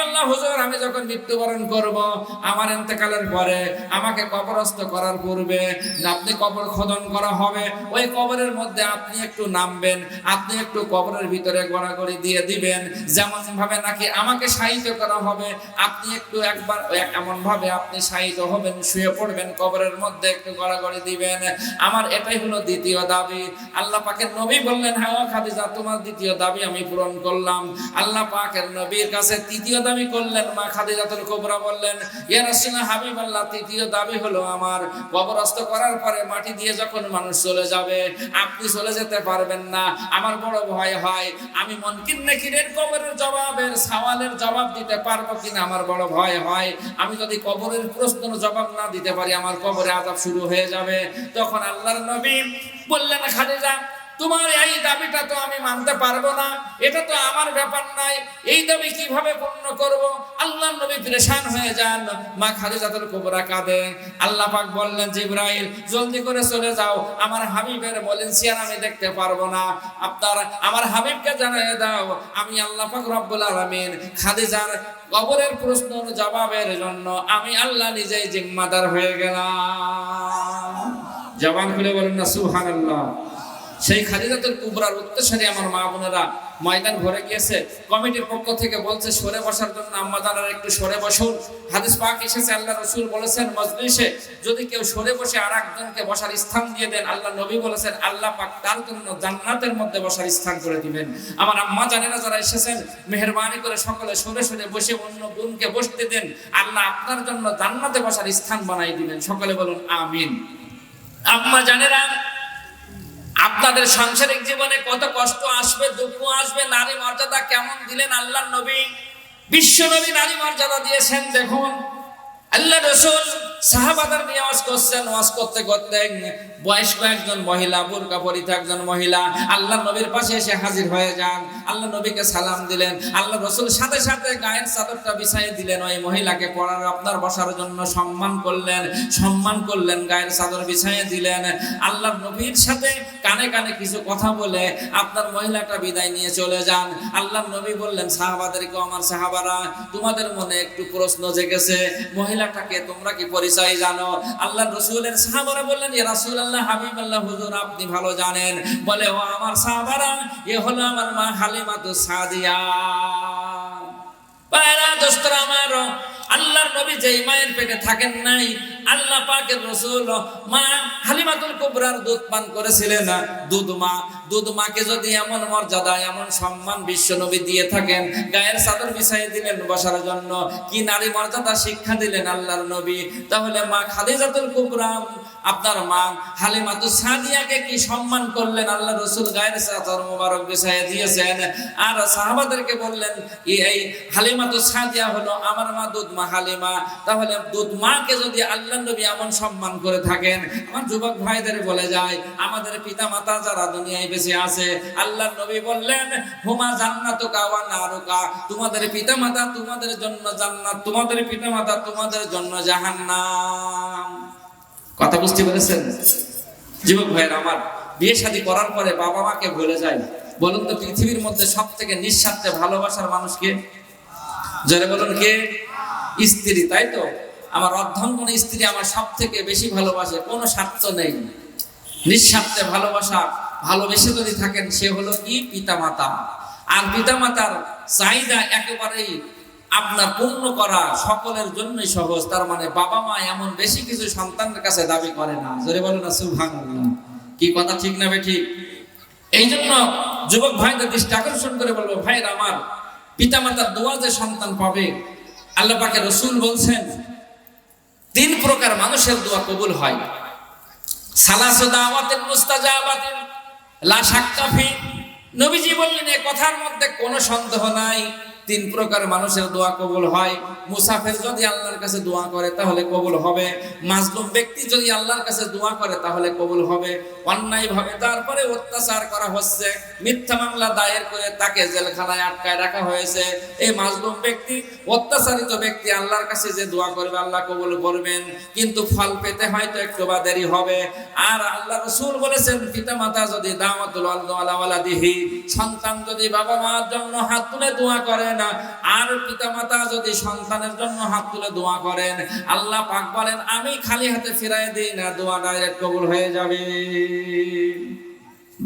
বললাম হুজুর, আমি যখন মৃত্যুবরণ করব, আমার পরে আমাকে কবরস্থ করার পূর্বে আপনি কবর খোদন করা হবে, ওই কবরের মধ্যে আপনি একটু নামবেন, আপনি একটু কবরের ভিতরে গড়াগড়ি দিয়ে দিবেন। যেমন ভাবে নাকি আমাকে সাহিত্য করা হবে, আপনি একটু একবার এমন ভাবে আপনি সাহিত্য হবেন, শুয়ে পড়বেন, কবরের মধ্যে একটু গড়াগড়ি দিবেন। আমার এটাই হলো দ্বিতীয় দাবি। আল্লাহ পাকের নবী বললেন হ্যাঁ খাদিজা, তোমার দ্বিতীয় দাবি আমি পূরণ করলাম। আল্লাহ পাকের নবীর কাছে তৃতীয় দাবি করলেন, মা খাদিজাতুল কুবরা বললেন, ইয়া রাসূলুল্লাহ হাবিব আল্লাহ তৃতীয় দাবি হলো আমার। কবরস্থ করার পরে মাটি দিয়ে যখন মানুষ চলে যাবে, আপনি চলে যেতে পারবেন না। আমার বড় ভয় হয়, আমি মনকিন নাকিরের কবরের জবাবের সওয়ালের জবাব দিতে পারব কিনা আমার বড় ভয় হয়। আমি যদি কবরের প্রশ্নের জবাব না দিতে পারি, আমার কবরে আযাব শুরু হয়ে যাবে। তখন আল্লাহর নবী বললেন, খাদিজা তোমার এই দাবিটা তো আমি মানতে পারব না, এটা তো আমার ব্যাপার নাই এই দাবি কীভাবে পূর্ণ করব? আল্লাহ নবী পরেশান হয়ে যান, মা খাদিজাতুল কুবরা কাঁদে। আল্লাহ পাক বললেন, জিব্রাইল, জলদি করে চলে যাও, আমার হাবিবের বলেন্সিয়ার আমি দেখতে পারব না। আপনার, আমার হাবিবকে জানিয়ে দাও, আমি আল্লাহ পাক রব্বুল আলামিন খাদিজার কবরের প্রশ্নের জবাবের জন্য আমি আল্লাহ নিজেই জিম্মাদার হয়ে গেলাম। জবান খুলে বলেন না, সুবহানাল্লাহ। সেই খাদিজাতুল কুবরার উত্তরসারী আমার মা বোনেরা ময়দান ভরে গিয়েছে। কমিটির পক্ষ থেকে বলছে, সরে বসার জন্য আম্মা জানার একটু সরে বসুন। হাদিস পাক এসেছে, আল্লাহ রসুল বলেছেন, মজলিসে যদি কেউ সরে বসে আর একজনকে বসার স্থান দিয়ে দেন, আল্লাহ নবী বলেছেন, আল্লাহ পাক তার জন্য জান্নাতের মধ্যে বসার স্থান করে দিবেন। আমার আম্মা জানেনা যারা এসেছেন, মেহরবানি করে সকলে সরে সরে বসে অন্য বোনকে বসতে দেন, আল্লাহ আপনার জন্য জান্নাতে বসার স্থান বানাই দিবেন। সকলে বলুন, আমিন। আম্মা জানেরা আপনাদের সাংসারিক জীবনে কত কষ্ট আসবে, দুঃখ আসবে, নারী মর্যাদা কেমন দিলেন আল্লাহ নবী? বিশ্ব নবী নারী মর্যাদা দিয়েছেন, দেখুন। আল্লাহ রসুল সাহাবাদার নিয়ে ওয়াজ করছেন, ওয়াজ করতে করতে বয়স্ক একজন মহিলা বোরকা পরিত একজন মহিলা, আল্লাহ নবীর পাশে এসে হাজির হয়ে যান। আল্লাহ নবীকে সালাম দিলেন। আল্লাহ রসুল সাথে সাথে গায়ের চাদরটা বিছাইয়ে দিলেন। ওই মহিলাকে পড়ার আপনার বসার জন্য সম্মান করলেন সম্মান করলেন, গায়ের চাদর বিছাইয়ে দিলেন। আল্লাহ নবীর সাথে কানে কানে কিছু কথা বলে আপনার মহিলাটা বিদায় নিয়ে চলে যান। আল্লাহ নবী বললেন, সাহাবাদেরকে আমার সাহাবারা, তোমাদের মনে একটু প্রশ্ন জেগেছে, মহিলাটাকে তোমরা কি পরিচয় জানো। আল্লাহ রসুলের সাহাবারা বললেন যে রাসুল আল্লাহ হাবিব আল্লাহ হুজুর, আপনি ভালো জানেন। বলে, ও আমার সাহাবারা, এ হলো আমার মা হালিমাতু সাদিয়া। পায়রা দোস্তরা আমার, আল্লাহর নবী যেই মায়ের পেটে থাকেন নাই আল্লাহ পাকের রসুল, মা হালিমাতুল কুবরার দুধ পান করেছিলেন। দুধ মা, দুধ মাকে যদি এমন মর্যাদা, এমন সম্মান বিশ্ব নবী দিয়ে থাকেন, গায়ের চাদর বিছাই দিলেন বসার জন্য, কি নারী মর্যাদা শিক্ষা দিলেন আল্লাহর নবী? তাহলে মা খাদিজাতুল কুবরা, আপনার মা হালিমাতু সাদিয়াকে কি সম্মান করলেন? আল্লাহ রসুল গায়ের চাদর মোবারক বিছাই দিয়েছেন। আর সাহাবাদেরকে বললেন এই হালিমাতু সাদিয়া হলো আমার মা দুধ মা হালিমা। তাহলে দুধ মাকে যদি আল্লাহ নবী এমন সম্মান করে থাকেন। আমার যুবক ভাইদের বলে যায়, আমাদের পিতা মাতা যারা দুনিয়ায় বেঁচে আছে, আল্লাহ নবী বললেন, হুমা জান্নাতুকা ওয়া নারুকা। তোমাদের পিতা মাতা তোমাদের জন্য জান্নাত, তোমাদের পিতা মাতা তোমাদের জন্য জাহান্নাম। কথা বুঝতে পেরেছেন? যুবক ভাইয়ের আমার, বিয়ে শাদী করার পরে বাবা মাকে ভুলে যায় বলুন তো, পৃথিবীর মধ্যে সব থেকে নিঃস্বার্থে ভালোবাসার মানুষকে জোরে বলুন কে? স্ত্রী, তাই তো? আমার অর্ধঙ্গন স্ত্রী আমার সব থেকে বেশি ভালোবাসে, কোনো স্বার্থ নেই। নিঃস্বার্থে ভালোবাসা, ভালোবেসে যদি থাকেন, সে হলো কি? পিতা মাতা আর পিতা মাতার চাহিদা একেবারেই আপনার পূর্ণ করা সকলের জন্যই সহজ। তার মানে বাবা মা এমন বেশি কিছু সন্তানের কাছে দাবি করে না। জোরে বলো না সুভান কি কথা ঠিক না ঠিক এই জন্য যুবক ভাইদের দৃষ্টি আকর্ষণ করে বলব, ভাইয়ের আমার পিতা মাতার দোয়া যে সন্তান পাবে, আল্লাহ পাকে রসুল বলছেন তিন প্রকার মানুষের দোয়া কবুল হয়। সালাসু দাওয়াতিন মুস্তাজাবাতিন লা শাক্কা ফি নবীজি বললেন, এ কথার মধ্যে কোনো সন্দেহ নাই। তিন প্রকার মানুষের দোয়া কবুল হয়। মুসাফির যদি আল্লাহর কাছে দোয়া করে, তাহলে কবুল হবে। মাজলুম ব্যক্তি যদি আল্লাহর কাছে দোয়া করে, তাহলে কবুল হবে। অন্যায় ভাবে তারপরে অত্যাচার করা হচ্ছে। মিথ্যা মামলা দায়ের করে তাকে জেলখানায় আটকায় রাখা হয়েছে। এই মাজলুম ব্যক্তি, অত্যাচারিত ব্যক্তি আল্লাহর কাছে যে দোয়া করবে, আল্লাহ কবুল করবেন। কিন্তু ফল পেতে হয়তো একটু বা দেরি হবে। আর আল্লাহ রসুল বলেছেন পিতা মাতা যদি দাওয়াতুল আল্লাহ দিহি সন্তান যদি বাবা মার জন্য হাত তুলে দোয়া করে করেন আর পিতামাতা যদি সন্তানের জন্য হাত তুলে দোয়া করেন, আল্লাহ পাক বলেন, আমি খালি হাতে ফিরাই দিই না, দোয়া ডাইরেক্ট কবুল হয়ে যাবে।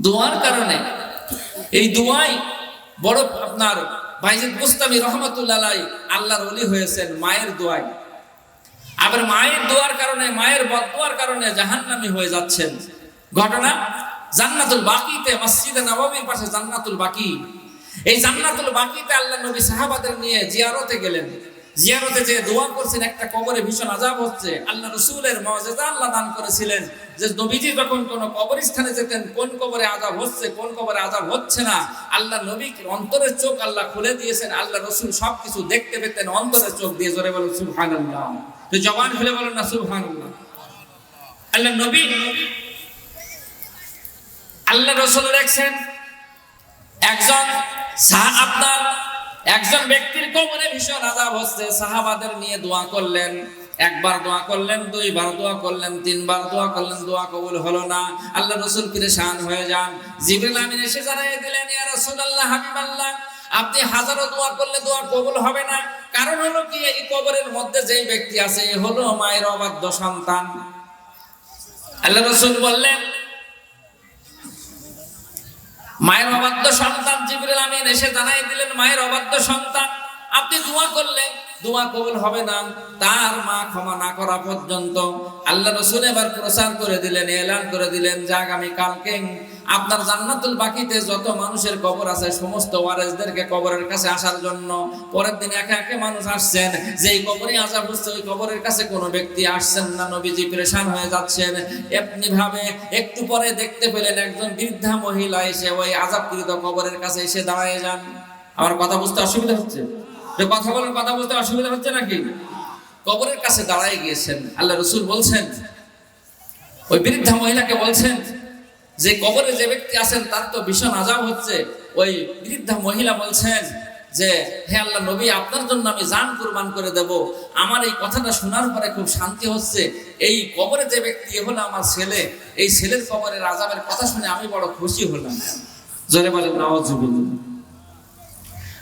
দোয়ার কারণে এই দোয়াই বড় আপনার ভাইজিদ মুস্তামি রহমতুল্লাহ আল্লাহর ওলি হয়েছেন মায়ের দোয়ায় আবার মায়ের দোয়ার কারণে, মায়ের বদোয়ার কারণে জাহান্নামী হয়ে যাচ্ছেন। ঘটনা জান্নাতুল বাকিতে, মসজিদে নববীর পাশে জান্নাতুল বাকি। এই জান্নাতুল বাকিতে আল্লাহ নবী সাহাবাদের নিয়ে জিয়ারতে গেলেন। জিয়ারতে যে দোয়া করছেন, একটা কবরে ভীষণ আজাব হচ্ছে। আল্লাহ রসুলের মর্যাদা আল্লাহ দান করেছিলেন যে নবীজি যখন কোন কবরস্থানে যেতেন, কোন কবরে আজাব হচ্ছে, কোন কবরে আজাব হচ্ছে না, আল্লাহ নবী অন্তরের চোখ আল্লাহ খুলে দিয়েছেন, আল্লাহ রসুল সবকিছু দেখতে পেতেন অন্তরের চোখ দিয়ে, জোরে বলেন, সুবহানাল্লাহ। তো জবান খুলে বলেন না, সুবহানাল্লাহ। আল্লাহ নবী, আল্লাহ রসুল দেখছেন একজন আপনার একজন ব্যক্তির কবরে ভীষণ আজাব হচ্ছে। সাহাবাদের নিয়ে দোয়া করলেন, একবার দোয়া করলেন, দুইবার দোয়া করলেন, তিনবার দোয়া করলেন, দোয়া কবুল হলো না। আল্লাহ রসুল শান হয়ে যান। জিবরিল আমিন এসে জানাই দিলেন, ইয়া রাসূলুল্লাহ, হাবিবাল্লাহ, আপনি হাজারো দোয়া করলে দোয়া কবুল হবে না। কারণ হলো কি, এই কবরের মধ্যে যেই ব্যক্তি আছে হলো মায়ের অবাধ্য সন্তান। আল্লাহ রসুল বললেন মায়ের অবাধ্য সন্তান জিবরিল আমিন এসে জানাই দিলেন, মায়ের অবাধ্য সন্তান, আপনি দোয়া করলেন দোয়া কবুল হবে না, তার মা ক্ষমা না করা পর্যন্ত আল্লাহ রসুল এবার প্রচার করে দিলেন, এলান করে দিলেন যে আগামী কালকে আপনার জান্নাতুল বাকিতে যত মানুষের কবর আছে, সমস্ত ওয়ারেসদেরকে কবরের কাছে আসার জন্য পরের দিন একে একে মানুষ আসছেন। যেই কবরে আসা হচ্ছে, ওই কবরের কাছে কোনো ব্যক্তি আসছেন না। নবীজি পরেশান হয়ে যাচ্ছেন। এমনি ভাবে একটু পরে দেখতে পেলেন একজন বৃদ্ধা মহিলা এসে ওই আজাবকৃত কবরের কাছে এসে দাঁড়ায় যান। আমার কথা বুঝতে অসুবিধা হচ্ছে? কথা বলার কথা বুঝতে অসুবিধা হচ্ছে নাকি? কবরের কাছে দাঁড়ায় গিয়েছেন। আল্লাহ রসুল বলছেন, ওই বৃদ্ধা মহিলাকে বলছেন যে কবরে যে ব্যক্তি আছেন, তার তো ভীষণ আজাব হচ্ছে। ওই বৃদ্ধা মহিলা বলছেন যে, হে আল্লাহ নবী, আপনার জন্য আমি জান কুরবান করে দেব। আমার এই কথাটা শোনার পরে খুব শান্তি হচ্ছে। এই কবরে যে ব্যক্তি হলো আমার ছেলে, এই ছেলের কবরের আজাবের কথা শুনে আমি বড় খুশি হলাম। জোরে বলেন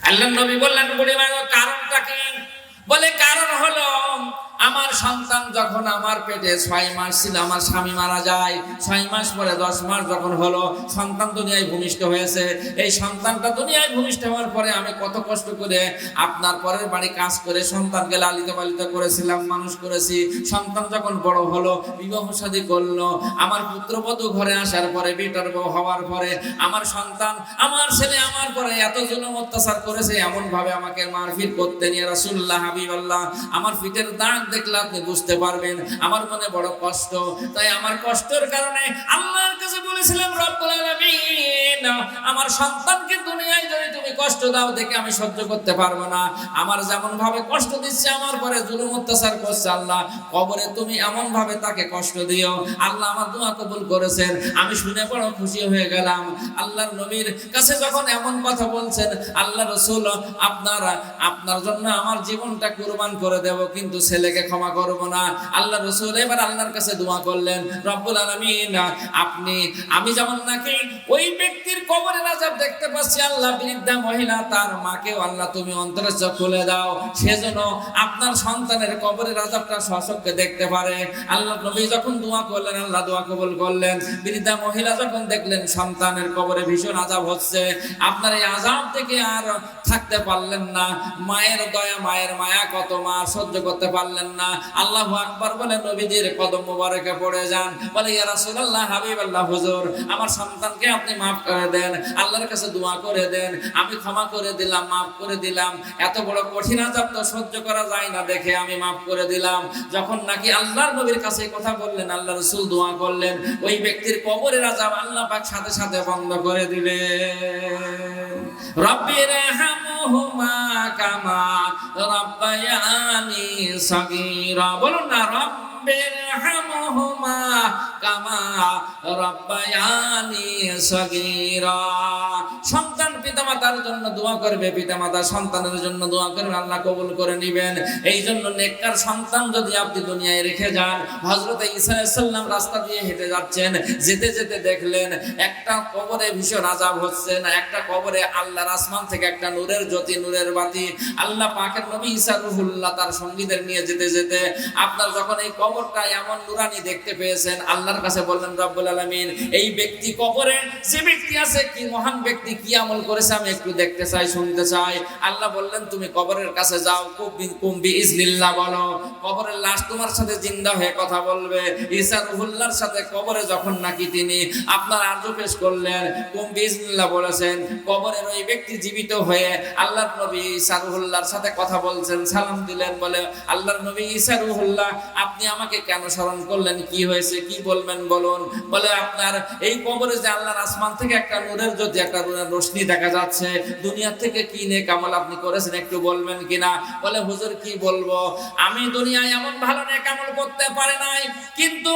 আল্লাহ নবী বললেন কারণটা কি? বলে, কারণ হলো আমার সন্তান যখন আমার পেটে ছয় মাস ছিল, আমার স্বামী মারা যায়। ছয় মাস পরে, দশ মাস যখন হলো, সন্তান দুনিয়ায় ভূমিষ্ঠ হয়েছে। এই সন্তানটা দুনিয়ায় ভূমিষ্ঠ হওয়ার পরে আমি কত কষ্ট করে আপনার পরের বাড়ি কাজ করে সন্তানকে লালিত পালিত করেছিলাম, মানুষ করেছি। সন্তান যখন বড় হলো, বিবাহ শাদী করল। আমার পুত্রবধূ ঘরে আসার পরে, বেটার বউ হওয়ার পরে, আমার সন্তান, আমার ছেলে আমার পরে এত জুলুম অত্যাচার করেছে এমন ভাবে আমাকে মারপিট করতে নিয়ে রাসুল্লাহ হাবিবাল্লাহ, আমার ফিটের দাগ দেখলে আপনি বুঝতে পারবেন, আমার মনে বড় কষ্ট। তাই আমার কষ্টের কারণে আল্লাহর কাছে বলেছিলাম, রব্বুল আলামিন, আমার সন্তানকে দুনিয়ায় যদি তুমি কষ্ট দাও, দেখে আমি সহ্য করতে পারব না। আমার যেমন ভাবে কষ্ট দিচ্ছে, আমার পরে জুলুম অত্যাচার করছে আল্লাহ। কবরে তুমি এমন ভাবে তাকে কষ্ট দিও। আল্লাহ আমার দোয়া কবুল করেছেন। আমি শুনে বড় খুশি হয়ে গেলাম। আল্লাহর নবীর কাছে যখন এমন কথা বলছেন, আল্লাহ রসুল, আপনার আপনার জন্য আমার জীবনটা কুরবান করে দেব, কিন্তু ছেলেকে ক্ষমা করব না। আল্লাহ রসুল এবার আল্লাহর কাছে দোয়া করলেন, রব্বুল আলামিন, আপনি, আমি যেমন নাকি ওই ব্যক্তির কবরের আজাব দেখতে পাচ্ছি, আল্লাহ বৃদ্ধা মহিলা, তার মাকেও আল্লাহ তুমি অন্তরের চোখ খুলে দাও। সেজন্য আপনার সন্তানের কবরের আজাবটা সশককে দেখতে পারে। আল্লাহ নবী যখন দোয়া করলেন, আল্লাহ দোয়া কবুল করলেন। বৃদ্ধা মহিলা যখন দেখলেন, সন্তানের কবরে ভীষণ আজাব হচ্ছে। আপনার এই আজাব থেকে আর থাকতে পারলেন না। মায়ের দয়া, মায়ের মায়া কত মা সহ্য করতে পারলেন না, আল্লাহ আকবার বলে নবীজির কদম মুবারকে পড়ে যান। বলে, ইয়া রাসূলুল্লাহ, হাবিবাল্লাহ, হুজুর, আমার সন্তানকে আপনি মাফ করে দেন, আল্লাহর কাছে দোয়া করে দেন, আমি ক্ষমা করে দিলাম, মাফ করে দিলাম। এত বড় কঠিন আজাব তো সহ্য করা যায় না দেখে আমি মাফ করে দিলাম। যখন নাকি আল্লাহর নবীর কাছে কথা বললেন আল্লাহ রসুল দোয়া করলেন, ওই ব্যক্তির কবরের আজাব আল্লাহ পাক সাথে সাথে বন্ধ করে দিলেন। রব্বির হামহুমা কামা রব্বায়ানি সাগীরা বলুন না রব্ব রব্বিরহামহুমা কামা রব্বায়ানি সগীরা সন্তান পিতামাতার জন্য দোয়া করবে, পিতামাতা সন্তানের জন্য দোয়া করবে, আল্লাহ কবুল করে নেবেন। এই জন্য নেককার সন্তান যদি আপনি দুনিয়ায় রেখে যান, হযরত ঈসা আলাইহিস রাস্তা দিয়ে হেঁটে যাচ্ছেন, যেতে যেতে দেখলেন একটা কবরে ভীষণ আযাব হচ্ছে না, একটা কবরে আল্লাহর আসমান থেকে একটা নূরের জ্যোতি, নূরের বাতি। আল্লাহ পাকের নবী ঈসা রুহুল্লাহ তার সঙ্গীদের নিয়ে যেতে যেতে আপনার যখন এই কবরটা এমন নুরানি দেখতে পেয়েছেন। আল্লাহর কাছে বললেন, রব্বুল আলামিন, এই ব্যক্তি কবরে যে ব্যক্তি আছে, কি মহান ব্যক্তি, কি আমল করেছে, আমি একটু দেখতে চাই, শুনতে চাই। আল্লাহ বললেন, তুমি কবরের কাছে যাও কুম্বি কুম্বি ইজনিল্লাহ বলো। কবরের লাশ তোমার সাথে জিন্দা হয়ে কথা বলবে। ঈসা রুহুল্লাহর সাথে কবরে যখন নাকি তিনি আপনার আর্য পেশ করলেন কুম্বি ইজনিল্লাহ বলেছেন, কবরের ওই ব্যক্তি জীবিত হয়ে আল্লাহর নবী ঈসা রুহুল্লাহর সাথে কথা বলছেন, সালাম দিলেন, বলে, আল্লাহর নবী ঈসা রুহুল্লাহ আপনি আমাকে কেন স্মরণ করলেন? কি হয়েছে? কি বলবেন বলুন? বলে আপনার এই কবরে যে আল্লাহর আসমান থেকে একটা নূরের জ্যোতি, একটা নূরের রোশনি দেখা যাচ্ছে। দুনিয়া থেকে কি নে কামাল আপনি করেছেন একটু বলবেন কিনা? বলে, হুজুর, কি বলব? আমি দুনিয়ায় এমন ভালো নেক আমল করতে পারি নাই। কিন্তু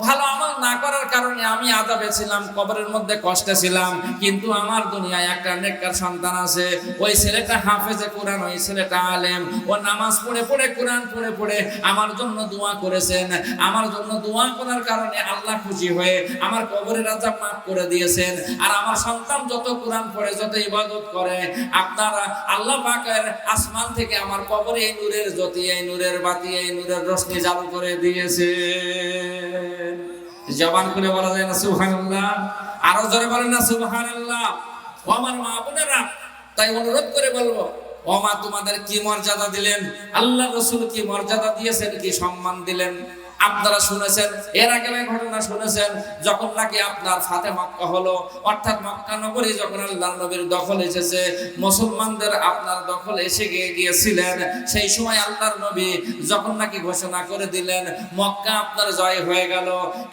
ভালো আমল না করার কারণে আমি আজাবে ছিলাম, কবরের মধ্যে কষ্টে ছিলাম। কিন্তু আমার দুনিয়ায় একটা নেককার সন্তান আছে। ওই ছেলেটা হাফেজে কোরআন, ওই ছেলেটা আলেম। ও নামাজ পড়ে পড়ে, কোরআন পড়ে পড়ে আমার জন্য দোয়া করেছেন। আমার জন্য দোয়া করার কারণে আল্লাহ খুশি হয়ে আমার কবরের আজাব মাফ করে দিয়েছেন। আর আমার সন্তান যত কোরআন পড়ে, যত ইবাদত করে, আপনারা আল্লাহ পাকের আসমান থেকে আমার কবরে এই নূরের জ্যোতি, এই নূরের বাতি, এই নূরের রশ্মি চালু করে দিয়েছে জবান করে বলা যায় না, সুবহানাল্লাহ। আরও জোরে বলেন না, সুবহানাল্লাহ। ও আমার মা বোনেরা, তাই অনুরোধ করে বলব ও মা তোমাদের কি মর্যাদা দিলেন? আল্লাহ রসুল কি মর্যাদা দিয়েছেন কি সম্মান দিলেন? আপনারা শুনেছেন, এর আগে ঘটনা শুনেছেন, যখন নাকি আপনার ফাতে মক্কা হলো, অর্থাৎ মক্কা নগরী যখন আল্লাহ নবীর দখল এসেছে, মুসলমানদের আপনার দখল এসে গিয়ে গিয়েছিলেন, সেই সময় আল্লাহর নবী যখন নাকি ঘোষণা করে দিলেন, মক্কা আপনার জয় হয়ে গেল।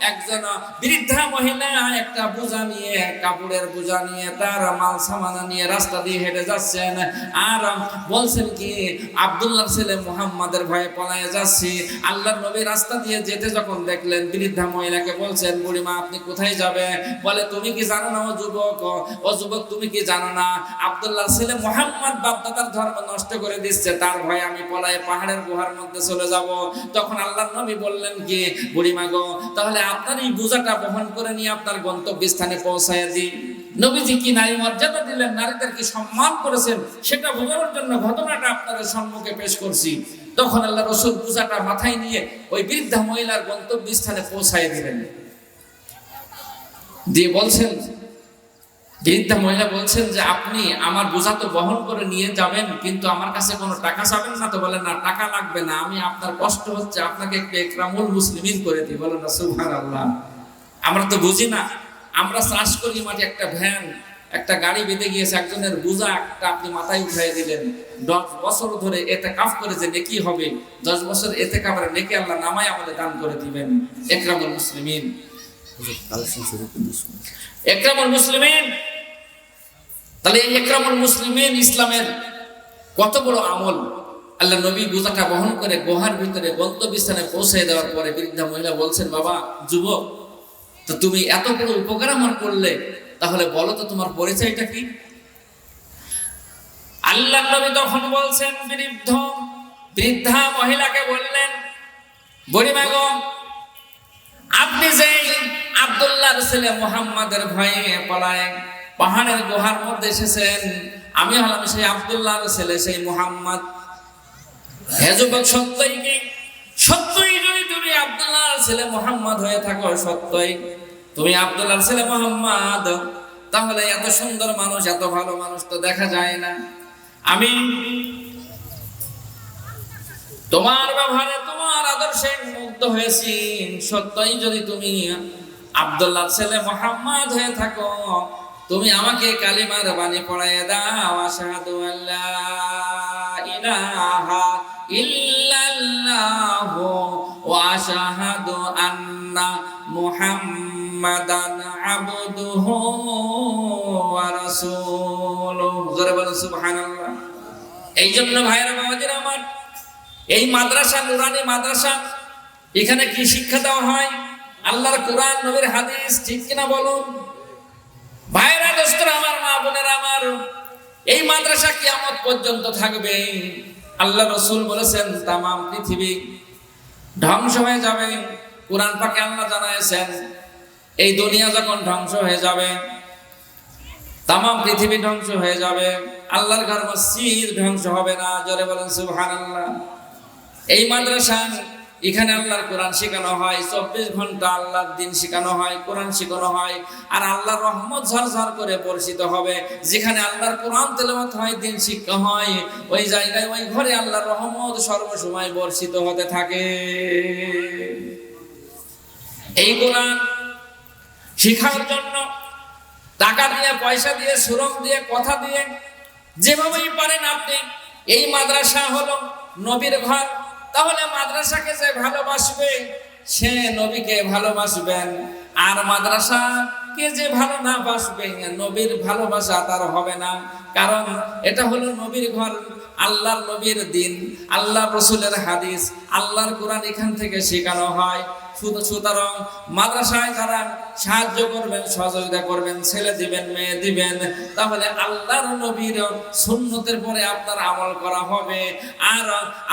একজন বৃদ্ধা মহিলা একটা বোঝা নিয়ে, কাপড়ের বোঝা নিয়ে, তার মাল সামানা নিয়ে রাস্তা দিয়ে হেঁটে যাচ্ছেন, আর বলছেন কি আব্দুল্লাহ ছেলে মুহাম্মাদের ভয়ে পলায়ে যাচ্ছি আল্লাহর নবী রাস্তা দিয়ে যেতে যখন দেখলেন বৃদ্ধা মহিলাকে বলছেন বুড়িমা আপনি কোথায় যাবে বলে, তুমি কি জানো না, ও যুবক? ও যুবক, তুমি কি জানো না? আব্দুল্লাহ ছেলে মোহাম্মদ বাপদাদার ধর্ম নষ্ট করে দিচ্ছে, তার ভয়ে আমি পলায়ে পাহাড়ের গুহার মধ্যে চলে যাব। তখন আল্লাহ নবী বললেন কি বুড়িমা গো, তাহলে আপনার এই বোঝাটা বহন করে নিয়ে আপনার গন্তব্যস্থানে পৌঁছায় দিই। নবীজি কি নারী মর্যাদা দিলেন? নারীদেরকে সম্মান করেছেন? সেটা বোঝানোর জন্য ঘটনাটা আপনাদের সম্মুখে পেশ করছি। তখন আল্লাহ রসুল পূজাটা মাথায় নিয়ে ওই বৃদ্ধা মহিলার গন্তব্যস্থানে পৌঁছায় দিলেন। দিয়ে বলছেন, বৃদ্ধা মহিলা বলছেন যে, আপনি আমার বোঝা তো বহন করে নিয়ে যাবেন, কিন্তু আমার কাছে কোনো টাকা চাবেন না? তো বলেন না, টাকা লাগবে না। আমি আপনার কষ্ট হচ্ছে, আপনাকে একটু একরামুল মুসলিমিন করে দিই। বলেন না সুহান আল্লাহ আমরা তো বুঝি না আমরা চাষ করি মাঠে একটা ভ্যান একটা গাড়ি বেঁধে গিয়েছে একজনের বোঝা একটা আপনি মাথায় উঠাই দিলেন। দশ বছর ধরে এতে কাফ করে যে নেকি হবে দশ বছর এতে কাপড়ে নেকি আল্লাহ নামায় আমাদের দান করে দিবেন। একরামুল মুসলিমিন। একরামুল মুসলিমিন। তাহলে এই একরামুল মুসলিমিন ইসলামের কত বড় আমল? আল্লাহ নবী বোঝাটা বহন করে গুহার ভিতরে গন্তব্যস্থানে পৌঁছে দেওয়ার পরে বৃদ্ধা মহিলা বলছেন বাবা যুবক তো তুমি এত বড় উপকার আমার করলে, তাহলে বলো তো তোমার পরিচয়টা কি? আল্লাহ নবী তখন বলছেন বৃদ্ধ বৃদ্ধা মহিলাকে বললেন বুড়িমা গো, আপনি যে আব্দুল্লাহর ছেলে মোহাম্মদের ভয়ে পলায়, পাহাড়ের গুহার মধ্যে এসেছেন, আমি হলাম সেই আব্দুল্লাহর ছেলে, সেই মোহাম্মদ। হে যুবক, সত্যই কি? সত্যই আব্দুল্লাহর ছেলে মোহাম্মদ হয়ে থাকো সত্যই। তুমি আব্দুল্লাহর ছেলে মোহাম্মদ, তাহলে এত সুন্দর মানুষ, এত ভালো মানুষ তো দেখা যায় না। আমি তোমার ব্যবহারে তোমার আদর্শে মুগ্ধ হয়েছি, সত্যই যদি তুমি আব্দুল্লাহ ছেলে মোহাম্মদ হয়ে থাকো, তুমি আমাকে কালিমার বাণী পড়াইয়ে দাও, আশহাদু আল্লাহ ইলাহা আন্না মুহাম্মাদান আবদুহু ওয়া রাসূলুহু জোরে বলুন, সুবহানাল্লাহ। এই জন্য ভাইরা বাবাজিরা আমার, এই মাদ্রাসা, নুরানি মাদ্রাসা, এখানে কি শিক্ষা দেওয়া হয়? আল্লাহর কোরআন, নবীর হাদিস, ঠিক কিনা বলুন? ভাইরা দোস্তরা আমার, মা বোনের আমার, এই মাদ্রাসা কিয়ামত পর্যন্ত থাকবে। আল্লাহ রসুল বলেছেন, তামাম পৃথিবী ধ্বংস হয়ে যাবে। কোরআন পাকে আল্লাহ জানাইছেন, এই দুনিয়া যখন ধ্বংস হয়ে যাবে, তামাম পৃথিবী ধ্বংস হয়ে যাবে। আল্লাহর ঘর মসজিদ ধ্বংস হবে না, জরে বলেন সুবহানাল্লাহ। এই মাদ্রাসা এখানে আল্লাহর কোরআন শেখানো হয়, চব্বিশ ঘণ্টা আল্লাহর দিন শেখানো হয়, কোরআন শেখানো হয়, আর আল্লাহর রহমত ঝরঝর করে বর্ষিত হবে। যেখানে আল্লাহর কোরআন তেলাওয়াত হয়, দিন শিক্ষা হয়, ওই জায়গায়, ওই ঘরে আল্লাহর রহমত সর্বসময় বর্ষিত হতে থাকে। এই কোরআন শিখার জন্য টাকা দিয়ে, পয়সা দিয়ে, শ্রম দিয়ে, কথা দিয়ে, যেভাবেই পারেন আপনি, এই মাদ্রাসা হলো নবীর ঘর তাহলে মাদ্রাসাকে যে ভালোবাসবে, সে নবীকে ভালোবাসবেন। আর মাদ্রাসা কে যে ভালো না বাসবে, নবীর ভালোবাসা তার হবে না। কারণ এটা হলো নবীর ঘর, আল্লাহর নবীর দিন। আল্লাহ রসুলের হাদিস, আল্লাহর কোরআন এখান থেকে শেখানো হয়। সুতরাং মাদ্রাসায় যারা সাহায্য করবেন, সহযোগিতা করবেন, ছেলে দিবেন, মেয়ে দিবেন, তাহলে আল্লাহর নবীর সুন্নতের পরে আপনার আমল করা হবে। আর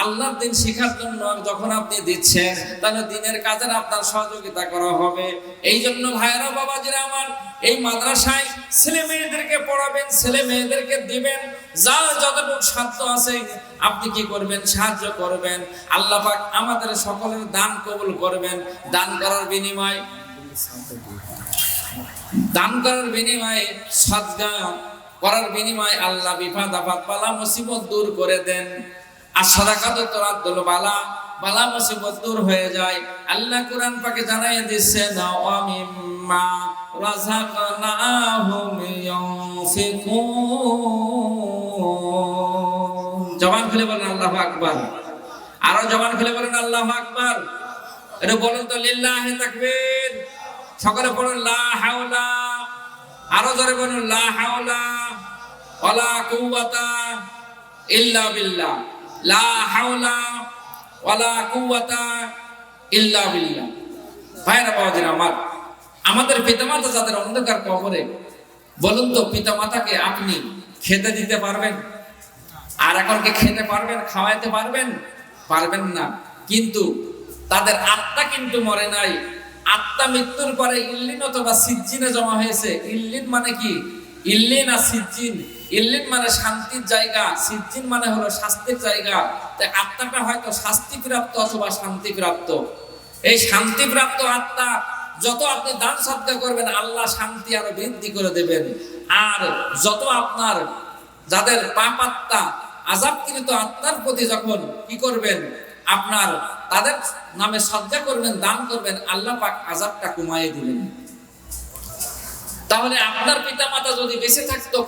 আল্লাহর দিন শেখার জন্য যখন আপনি দিচ্ছেন, তাহলে দিনের কাজের আপনার সহযোগিতা করা হবে। এই জন্য ভাইয়েরা, বাবাজিরা আমার, এই মাদ্রাসায় ছেলে মেয়েদেরকে পড়াবেন, ছেলে মেয়েদেরকে দিবেন যার যতটুকু সাধ্য আছে, আপনি কি করবেন? সাহায্য করবেন। আল্লাহ পাক আমাদের সকলের দান কবুল করবেন। দান করার বিনিময়, দান করার বিনিময়ে সদগা করার বিনিময়ে আল্লাহ বিপদ আপাত পালা মুসিবত দূর করে দেন। আর সদাকাত তোরাদ্দুল বালা বালা মুসিবত দূর হয়ে যায়। আল্লাহ কোরআন পাকে জানাই দিচ্ছেন অমিম্মা রাযাকনাহুম ইউনফিকুন জবান খুলে বলেন আল্লাহু আকবার। আরও জবান খুলে বলেন আল্লাহু আকবার। এটা বলুন তো, লিল্লাহি তাকবীর। সকলে বলুন লা হাওলা। আরও জোরে বলুন, লা হাওলা ওয়ালা কুওয়াতা ইল্লা বিল্লাহ। লা হাওলা ওয়ালা কুওয়াতা ইল্লা বিল্লাহ। ভাইরা বাবাজির আমার, আমাদের পিতামাতা যাদের অন্ধকার কবরে, বলুন তো, পিতামাতাকে আপনি খেতে দিতে পারবেন? আর এখন কি খেতে পারবেন, খাওয়াইতে পারবেন? পারবেন না। কিন্তু তাদের আত্মা কিন্তু মরে নাই। আত্মা মৃত্যুর পরে ইল্লিন অথবা সিজ্জিনে জমা হয়েছে। ইল্লিন মানে কি? ইল্লিন আর সিজ্জিন। ইল্লিন মানে শান্তির জায়গা, সিজ্জিন মানে হলো শাস্তির জায়গা। তাই আত্মাটা হয়তো শাস্তিপ্রাপ্ত অথবা শান্তিপ্রাপ্ত। এই শান্তিপ্রাপ্ত আত্মা, যত আপনি দান সদ্গা করবেন, আল্লাহ শান্তি আরও বৃদ্ধি করে দেবেন। আর যত আপনার যাদের পাপ আত্মা আজাবকৃত আত্মার প্রতি যখন কি করবেন? আপনার তাদের নামে সজ্জা করবেন, দান করবেন, আল্লাহ পাক আজাবটা কমাইয়ে দিবেন। তাহলে আপনার পিতা মাতা যদি বেঁচে থাকতো